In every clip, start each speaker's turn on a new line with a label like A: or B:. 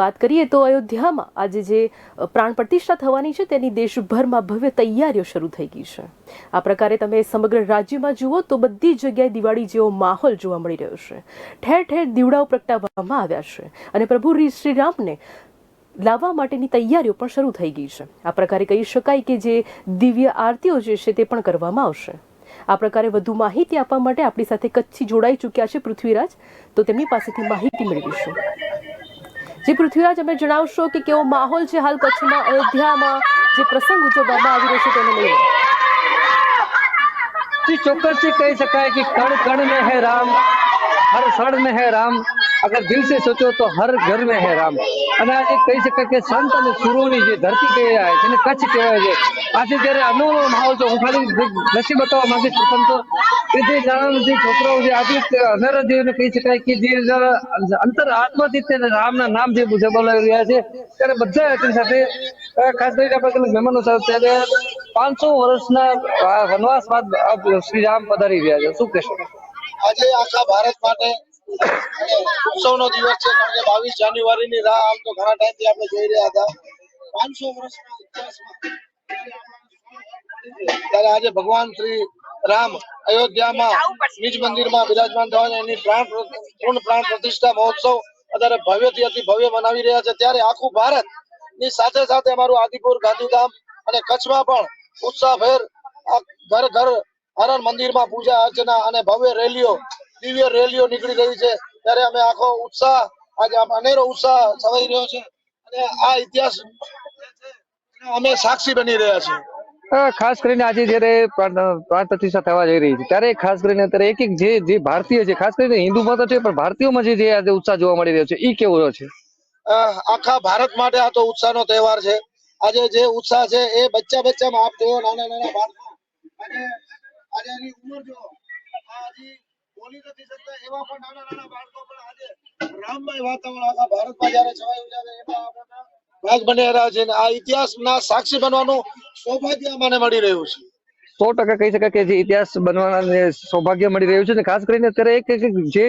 A: વાત કરીએ તો અયોધ્યામાં આજે જે પ્રાણ પ્રતિષ્ઠા થવાની છે તેની દેશભરમાં ભવ્ય તૈયારીઓ શરૂ થઈ ગઈ છે. આ પ્રકારે તમે સમગ્ર રાજ્યમાં જુઓ તો બધી જગ્યાએ દિવાળી જેવો માહોલ જોવા મળી રહ્યો છે. ઠેર ઠેર દીવડાઓ પ્રગટાવવામાં આવ્યા છે અને પ્રભુ રી- શ્રી રામને લાવવા માટેની તૈયારીઓ પણ શરૂ થઈ ગઈ છે. આ પ્રકારે કહી શકાય કે જે દિવ્ય આરતીઓ જે છે તે પણ કરવામાં આવશે. આ પ્રકારે વધુ માહિતી આપવા માટે આપણી સાથે કચ્છી જોડાઈ ચૂક્યા છે પૃથ્વીરાજ. તો તેમની પાસેથી માહિતી મેળવીશું. જે પૃથ્વીરાજ અમે જણાવશો કે કેવો માહોલ છે હાલ કચ્છમાં, અયોધ્યામાં? જે પ્રસંગ ઉજવવામાં આવી રહ્યો છે તેને લઈને.
B: ચોક્કસથી કહી શકાય કે કણ કણ મેં હે રામ, હર ક્ષણ મેં હે રામ. અગર દિલ સે સોચો તો હર ઘર મેં હે રામ. અને આજે કહી શકાય કે સંત અને સુરોની જે ધરતી કહેવાય છે એને કચ્છ કહેવાય છે. આજે જ્યારે અનોનો માહોલ તો હું ખાલી દ્રશ્ય બતાવવા માંગીશ પ્રથમ તો પાંચસો વર્ષના વનવાસ બાદ શ્રી રામ પધારી રહ્યા છે. શું કહેશો?
C: આજે આખા ભારત માટે ઉત્સવ ઉત્સવનો દિવસ છે, કારણ કે બાવીસ જાન્યુઆરી ની રાહ આમ તો ઘણા ટાઈમથી આપણે જોઈ રહ્યા હતા. પાંચસો વર્ષના ત્યારે આજે ભગવાન શ્રી રામ અયોધ્યામાં નિજ મંદિરમાં બિરાજમાન થવાની એની પ્રાણ પૂર્ણ પ્રાણ પ્રતિષ્ઠા મહોત્સવ અત્યારે ભવ્યથી અતિ ભવ્ય મનાવી રહ્યા છે. ત્યારે આખું ભારતની સાથે સાથે અમારું આદિપુર ગાંધીધામ અને કચ્છમાં પણ ઉત્સાહભેર ઘર ઘર હરણ મંદિરમાં પૂજા અર્ચના અને ભવ્ય રેલીઓ દિવ્ય રેલીઓ નીકળી રહી છે. ત્યારે અમે આખો ઉત્સાહ આજે અનેરો ઉત્સાહ છવાઈ રહ્યો છે. અને આ ઇતિહાસ અમે સાક્ષી બની રહ્યા છીએ.
B: ખાસ કરીને આજે જયારે પ્રાણ પ્રતિષ્ઠા થવા જઈ રહી છે, ત્યારે ખાસ કરીને અત્યારે એક એક જે જે ભારતીય છે, ખાસ કરીને હિન્દુમાં તો છે, પણ ભારતીયોમાં જે આજે ઉત્સાહ જોવા મળી રહ્યો છે એ કેવો રહ્યો છે?
C: આખા ભારત માટે આ તો ઉત્સાહનો તહેવાર છે. આજે જે ઉત્સાહ છે, એ બચ્ચા બચ્ચામાં આપ જોવો, નાના નાના બાળકો. આજે એની ઉંમર જો આજે બોલી નથી શકતા એવા પણ નાના નાના બાળકો પણ આજે રામમય વાતાવરણ આખા ભારતમાં જયારે છવાયું છે એમાં આપણા ભાગ બની રહ્યા છે આ ઇતિહાસના સાક્ષી બનવાનું સૌભાગ્ય મને મળી રહ્યું છે.
B: સો ટકા કહી શકાય કે જે ઇતિહાસ બનવાના સૌભાગ્ય મળી રહ્યું છે ને ખાસ કરીને અત્યારે એક એક જે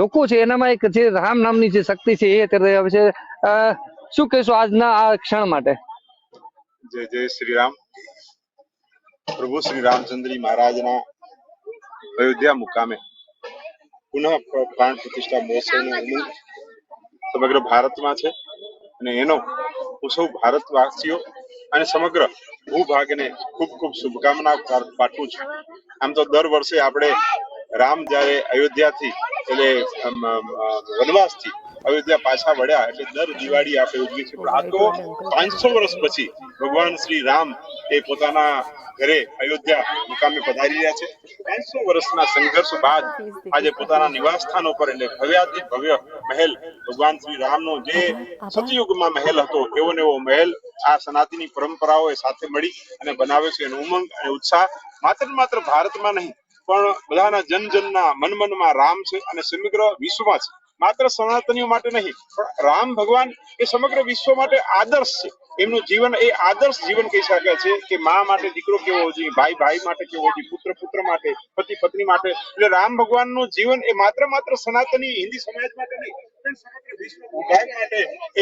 B: લોકો છે એનામાં એક જે રામ નામની જે શક્તિ છે એ અત્યારે આવે છે. શું કહેશો આજના આ ક્ષણ માટે?
D: જય જય શ્રી રામ પ્રભુ શ્રી રામચંદ્રી મહારાજના અયોધ્યા મુકામે પુનઃ પ્રાણ પ્રતિષ્ઠા મહોત્સવનો ઉમંગ સમગ્ર ભારતમાં છે. અને એનો હું સૌ ભારતવાસીઓ અને સમગ્ર ભૂભાગને ખૂબ ખૂબ શુભકામના પાઠવું છું. આમ તો દર વર્ષે આપણે રામ જ્યારે અયોધ્યાથી એટલે વનવાસથી અયોધ્યા પાછા વળ્યા એટલે દર દિવાળી આપણે ઉજવીએ છીએ. પણ આ તો પાંચસો વર્ષ પછી ભગવાન શ્રી રામ એ પોતાના ઘરે અયોધ્યા મુકામે પધારી રહ્યા છે. પાંચસો વર્ષના સંઘર્ષ બાદ આજે પોતાના નિવાસ સ્થાનો પર એટલે ભવ્યાતિ ભવ્ય મહેલ ભગવાન શ્રી રામનો જે સતયુગમાં મહેલ હતો, એવો ને એવો મહેલ આ સનાતની પરંપરાઓ સાથે મળી અને બનાવે છે. એનો ઉમંગ અને ઉત્સાહ માત્ર માત્ર ભારતમાં નહીં, પણ બધાના જન જનના મન મનમાં રામ છે અને સમગ્ર વિશ્વમાં છે. માત્ર સનાતનીઓ માટે નહીં, પણ રામ ભગવાન એ સમગ્ર વિશ્વ માટે આદર્શ છે. એમનું જીવન એ આદર્શ જીવન કહી શકાય છે કે મા માટે દીકરો કેવો હોવો જોઈએ, ભાઈ ભાઈ માટે કેવો હોવો જોઈએ, પુત્ર પુત્ર માટે, પતિ, પત્ની માટે. એટલે રામ ભગવાનનું જીવન એ માત્ર માત્ર સનાતની હિન્દી સમાજ માટે નહીં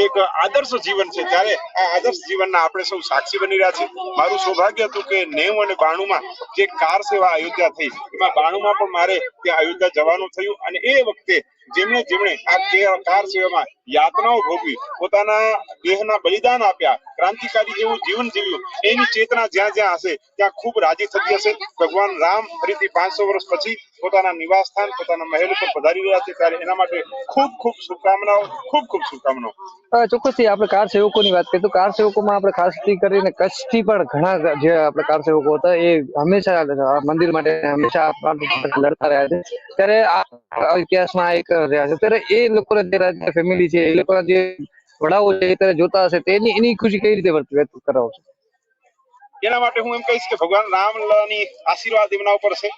D: એક આદર્શ જીવન છે. ત્યારે આ આદર્શ જીવનના આપણે સૌ સાક્ષી બની રહ્યા છીએ. મારું સૌભાગ્ય હતું કે નેવું અને બાણું જે કાર સેવા અયોધ્યા થઈ, એમાં બાણું માં પણ મારે ત્યાં અયોધ્યા જવાનું થયું અને એ વખતે જેમણે જેમણે આ કાર સેવામાં યાતનાઓ ભોગવી, પોતાના દેહના બલિદાન આપ્યા ક્રાંતિકારી જેવું જીવન જીવ્યું. એની ચેતના જ્યાં જ્યાં હશે, ત્યાં ખૂબ રાજી થતી હશે. ભગવાન રામ ફરીથી પાંચસો વર્ષ પછી પોતાના નિવાસ સ્થાન, પોતાના મહેલ ઉપર પધારી રહ્યા છે. ત્યારે એના માટે ખૂબ ખૂબ શુભકામનાઓ, ખૂબ ખૂબ શુભકામનાઓ.
B: ચોક્કસ ચોક્કસથી આપણે કાર સેવકોની વાત કરીએ તો કાર સેવકોમાં આપણે ખાસ કરીને કચ્છથી પણ ઘણા જે આપણે કાર સેવકો હતા, એ હંમેશા મંદિર માટે હંમેશા લડતા રહ્યા છે. ત્યારે આ ઇતિહાસમાં એક રહ્યા છે. ત્યારે એ લોકો ફેમિલી છે, એ લોકોના જે વડાઓ છે અત્યારે જોતા હશે તેની એની ખુશી કઈ રીતે વ્યક્ત વ્યક્ત કરાવો છો
D: એના માટે હું એમ કહીશ કે ભગવાન રામલાની આશીર્વાદ એમના ઉપર છે.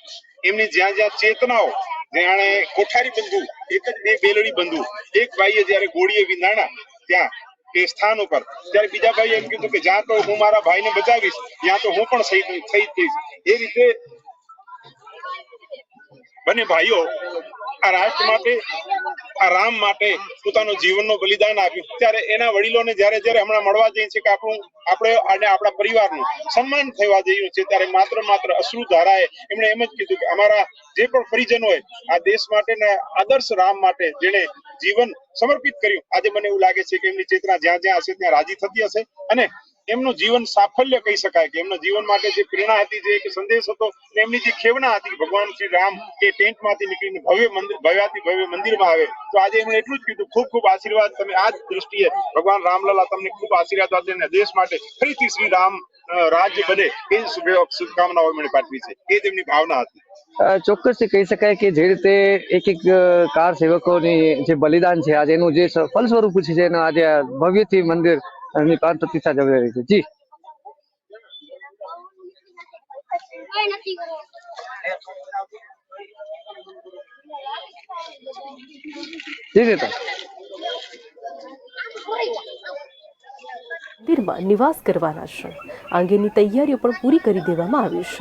D: એમની જ્યાં જ્યાં ચેતનાઓ જેણે કોઠારી બંધુ, એક જ બે બેલડી બંધુ, એક ભાઈએ જયારે ગોળીએ વિંધાણા ત્યાં તે સ્થાન ઉપર, ત્યારે બીજા ભાઈએ એમ કીધું કે જ્યાં તો હું મારા ભાઈને બચાવીશ, ત્યાં તો હું પણ શહીદ શહીદ થઈશ. એ રીતે બંને ભાઈઓ આ રાષ્ટ્ર માટે, આ રામ માટે પોતાનું જીવનનું બલિદાન આપ્યું. ત્યારે એના વડીલોને જ્યારે જ્યારે હમણાં મળવા જઈએ છે કે આપણું, આપણે અને આપણા પરિવારનું સન્માન થવા જઈએ છે, ત્યારે માત્ર માત્ર અશ્રુ ધારાએ એમણે એમ જ કીધું કે અમારા જે પણ પરિજન હોય, આ દેશ માટેના આદર્શ રામ માટે જેણે જીવન સમર્પિત કર્યું. આજે મને એવું લાગે છે કે એમની ચેતના જ્યાં જ્યાં હશે, ત્યાં રાજી થતી હશે. અને એમનું જીવન સાફલ્ય કહી શકાય કે એમના જીવન માટે જે પ્રેરણા હતી જે એક સંદેશ હતો, એમની જે ખેવના હતી ભગવાન શ્રી રામ કે ટેન્ટમાંથી નીકળીને ભવ્ય મંદિર ભવ્યાથી ભવ્ય મંદિરમાં આવે, તો આજે એમણે એટલું જ કીધું, ખૂબ ખૂબ આશીર્વાદ તમે આ જ દ્રષ્ટિએ ભગવાન રામલલા તમને ખૂબ આશીર્વાદ આપે અને દેશ માટે ફરીથી શ્રી રામ રાજ્ય બને એ શુભકામનાઓ એમણે પાઠવી છે. એ તેમની ભાવના હતી.
B: ચોક્કસથી કહી શકાય કે જે રીતે એક એક કાર સેવકોની જે બલિદાન છે, આજે એનું જે ફલ સ્વરૂપ છે, જેનું આજે ભવ્યથી મંદિર ની પ્રાણ પ્રતિષ્ઠા જવી રહી છે. જી.
A: મંદિરમાં નિવાસ કરવાના છે. આ તૈયારીઓ પણ પૂરી કરી દેવામાં આવી છે.